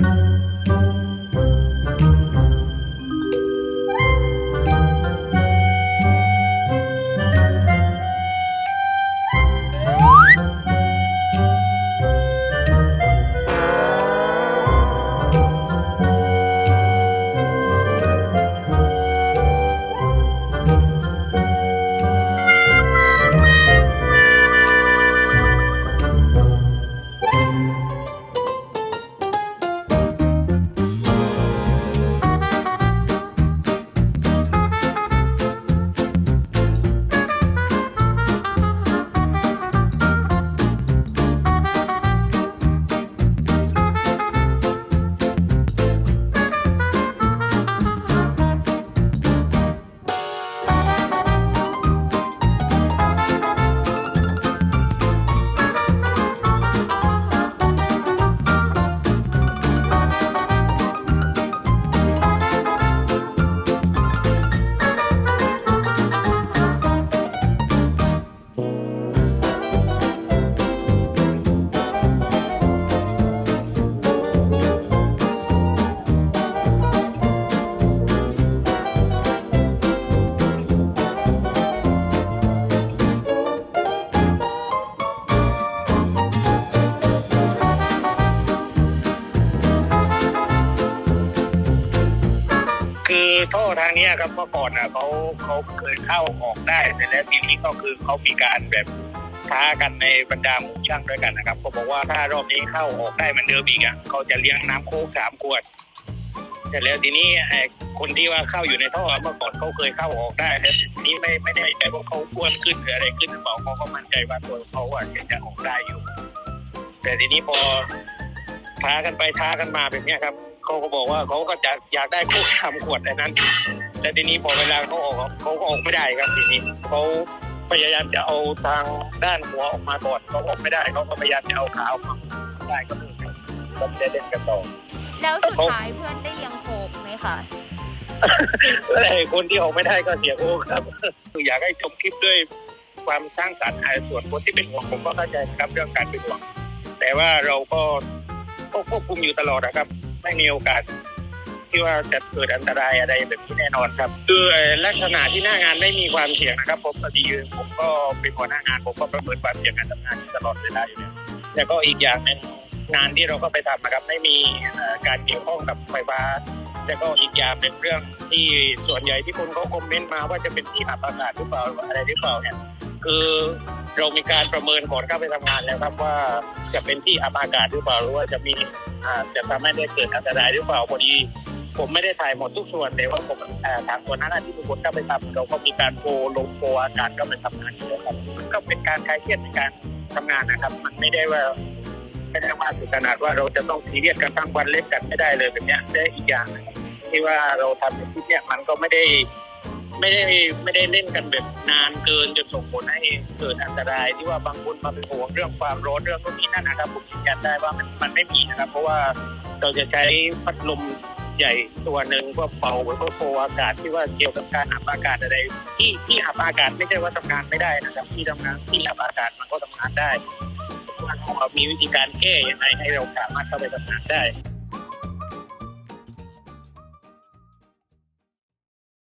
คือ ท่อทางนี้ครับเมื่อก่อนอะเขาเขาเคยเข้าออกได้แต่แล้วทีนี้ก็คือเขามีการแบบท้ากันในบรรดาหมู่ช่างด้วยกันนะครับเขาบอกว่าถ้ารอบนี้เข้าออกได้เหมันเดิมอีกอะเขาจะเลี้ยงน้ำโค้กสามขวดแต่แล้วทีนี้ไอ้คนที่ว่าเข้าอยู่ในท่อเมื่อก่อนเขาเคยเข้าออกได้แต่ทีนี้ไม่ไม่ได้ใจว่าเขาอ้วนขึ้นหรืออะไรขึ้นหรือเปล่าเขาก็มั่นใจว่าตัวเขาอะจะออกได้อยู่ แต่ทีนี้พอท้ากันไปท้ากันมาแบบนี้ครับ เขาก็บอกว่าเขาก็จะอยากได้พวกทำขวดอันนั้น แต่ทีนี้พอเวลาเขาออกเขาก็ออกไม่ได้ครับทีนี้เขาพยายามจะเอาทางด้านหัวออกมาก่อนเขาออกไม่ได้เขาก็พยายามจะเอาขาออกมาได้ก็เลยก็ไม่ได้เล่นกันต่อแล้วสุดท้ายเพื่อนได้ยังโคกไหมคะแล้วไอ้คนที่ออกไม่ได้ก็เสียโอ้ครับ อยากให้ชมคลิปด้วยความสร้างสรรค์อ่าส่วนคนที่เป็นห่วงผมก็เข้าใจนะครับเรื่องการเป็นห่วง แต่ว่าเราก็ก็ควบคุมอยู่ตลอดนะครับ ไม่มีโอกาสที่ว่าจะเกิดอันตรายอะไรแบบนี้แน่นอนครับ คือลักษณะที่หน้างานไม่มีความเสี่ยงนะครับผมพอดีผมก็เป็นหัวหน้างานผมก็ประเมินความเสี่ยงการทำงานอยู่ตลอดเวลาอยู่แล้วแล้วก็อีกอย่างหนึ่งงานที่เราก็ไปทำนะครับไม่มีการเกี่ยวข้องกับไฟฟ้าแล้วก็อีกอย่างเป็นเรื่องที่ส่วนใหญ่ที่คนเขาคอมเมนต์มาว่าจะเป็นที่อับอากาศหรือเปล่าอะไรหรือเปล่าเนี่ยคือเรามีการประเมินก่อนเข้าไปทำงานแล้วครับว่าจะเป็นที่อับอากาศหรือเปล่าหรือว่าจะมี อาจะทำให้ได้เกิดอันตรายหรือเปล่าพอดี ผมไม่ได้ถ่ายหมดทุกส่วนแต่ว่าผมทางคนนั้นที่ทุกคนเข้าไปทำเราก็มีการโฟลงโฟอากาศก็ไปทำงานอยู่แล้วครับมันก็เป็นการคลายเครียดในการทำงานนะครับ มันไม่ได้ว่าไม่ได้ว่าถึงขนาดว่าเราจะต้องซีเรียสกันทั้งวันเล่นกันไม่ได้เลยแบบนี้ยและอีกอย่างนะครับที่ว่าเราทำในที่เนี้ยมันก็ไม่ได้ ไม่ได้ไม่ได้เล่นกันแบบนานเกินจนส่งผลให้เกิดอันตรายที่ว่าบางคนมาเป็นห่วงเรื่องความร้อนเรื่องนู้นนี่นั่นนะครับผมยืนยันได้ว่ามันมันไม่มีนะครับ เพราะว่าเราจะใช้พัดลมใหญ่ตัวหนึ่งเพื่อเป่าเพื่อโฟอากาศที่ว่าเกี่ยวกับการอับอากาศอะไร ที่ที่อับอากาศไม่ใช่ว่าทำงานไม่ได้นะครับ ที่ทำงานที่อับอากาศมันก็ทำงานได้ว่าเรามีวิธีการแก้ยังไงให้เราสามารถเข้าไปทำงานได้